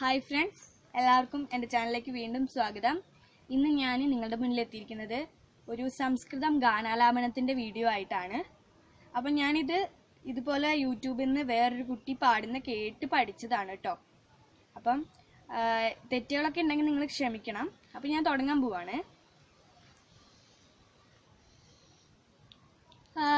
Hi friends എല്ലാവർക്കും എന്റെ ചാനലിലേക്ക് വീണ്ടും സ്വാഗതം. ഇന്ന് ഞാൻ നിങ്ങളുടെ മുന്നിൽ എത്തിയിരിക്കുന്നത് ഒരു സംസ്കൃതം ഗാനാലാപനത്തിന്റെ വീഡിയോ ആയിട്ടാണ്. അപ്പം ഞാനിത് ഇതുപോലെ യൂട്യൂബിൽ നിന്ന് വേറൊരു കുട്ടി പാടുന്ന കേട്ട് പഠിച്ചതാണ് കേട്ടോ അപ്പം തെറ്റുകളൊക്കെ ഉണ്ടെങ്കിൽ നിങ്ങൾ ക്ഷമിക്കണം. അപ്പം ഞാൻ തുടങ്ങാൻ പോവാണ്. ആ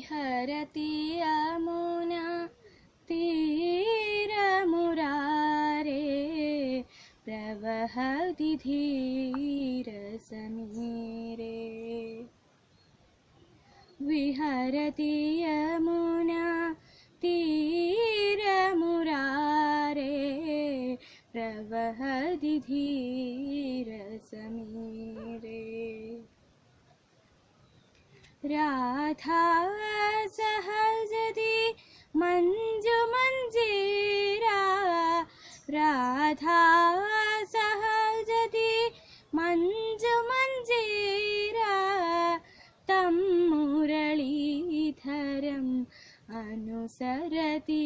विहरति यमुना तीरमुरारे प्रवहति धीरसमीरे। विहरति यमुना तीरमुरारे प्रवहति धीरसमीरे राधा सहजति मञ्जुमञ्जीरा राधा सहजति मञ्जुमञ्जीरा तं मुरलीधरम् अनुसरति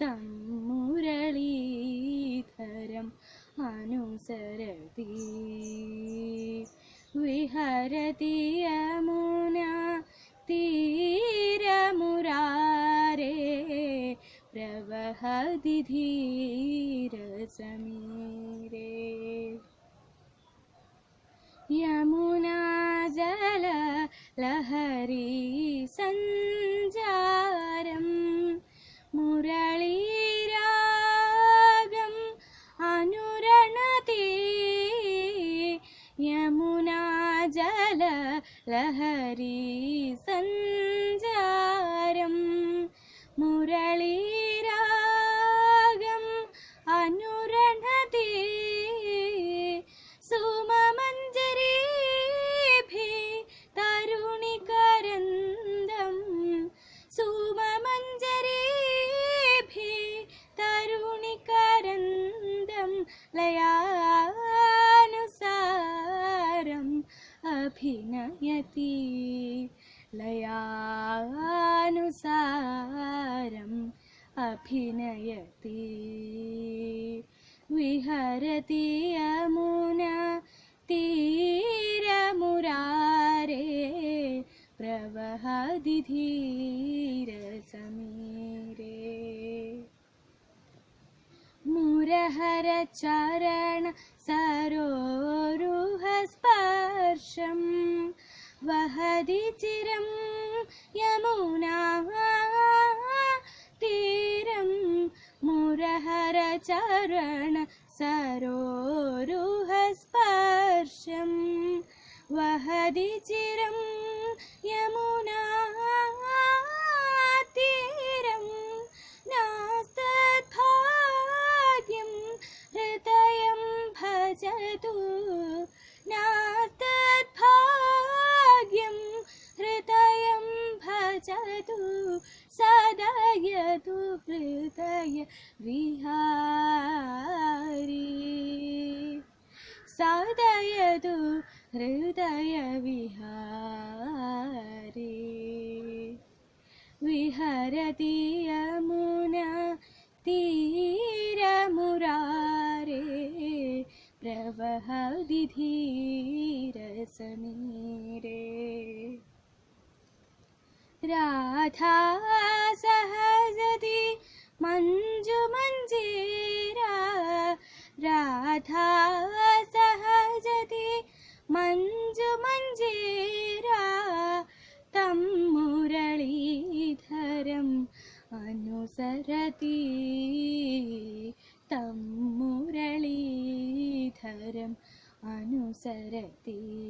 तं मुरलीधरम् अनुसरति विहरति यमुना तीरमुरारे प्रवहति धीरसमीरे यमुना जल लहरी सञ्जारम् ജല ലഹരി സഞ്ചാരം മുരളീ ലയാനുസാരം അഭിനയത്തി വിഹരതി യമുന തീരമുരാരേ പ്രവഹതി ധീരസമീരേ മുരഹര ചരണ സരോരുഹ സ്പർശം वहति चिरं यमुना तीरं मुरहरचरण सरोरुहस्पर्शं। वहति चिरं यमुना तीरं नास्तद्भाग्यं हृदयं भजतु। नास्तद्भाग्यं तु सदय तु कृतय विहारी। सदय तु हृदय विहारी। विहरति यमुना तीरमुरारे प्रवहदि धीरसमीरे। रा कथा सहजति। मञ्जुमञ्जीरा राधा सहजति। मञ्जुमञ्जीरा तं मुरळीधरम् अनुसरति। तं मुरळीधरम् अनुसरति।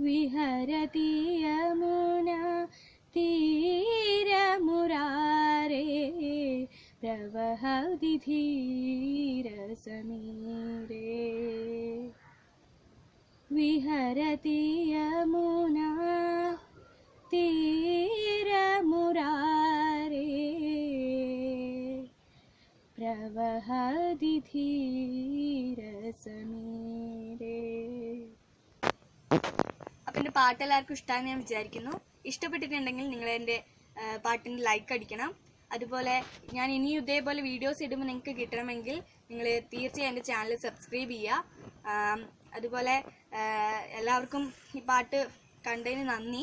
विहरति यमुना തീരമുരാരേ പ്രവഹതി ധീരസമീരേ വിഹരതി യമുന തീരമുരാരേ പ്രവഹതി ധീരസമീരേ അപ്പം എന്റെ പാട്ട് എല്ലാവർക്കും ഇഷ്ടമാണെന്ന് ഞാൻ വിചാരിക്കുന്നു. ഇഷ്ടപ്പെട്ടിട്ടുണ്ടെങ്കിൽ നിങ്ങൾ എന്റെ പാട്ടിന് ലൈക്ക് അടിക്കണം. അതുപോലെ ഞാൻ ഇനി ഇതേപോലെ വീഡിയോസ് ഇടുമ്പോൾ നിങ്ങൾക്ക് കിട്ടണമെങ്കിൽ നിങ്ങൾ തീർച്ചയായും എന്റെ ചാനൽ സബ്സ്ക്രൈബ് ചെയ്യുക അതുപോലെ എല്ലാവർക്കും ഈ പാട്ട് കണ്ടതിന് നന്ദി.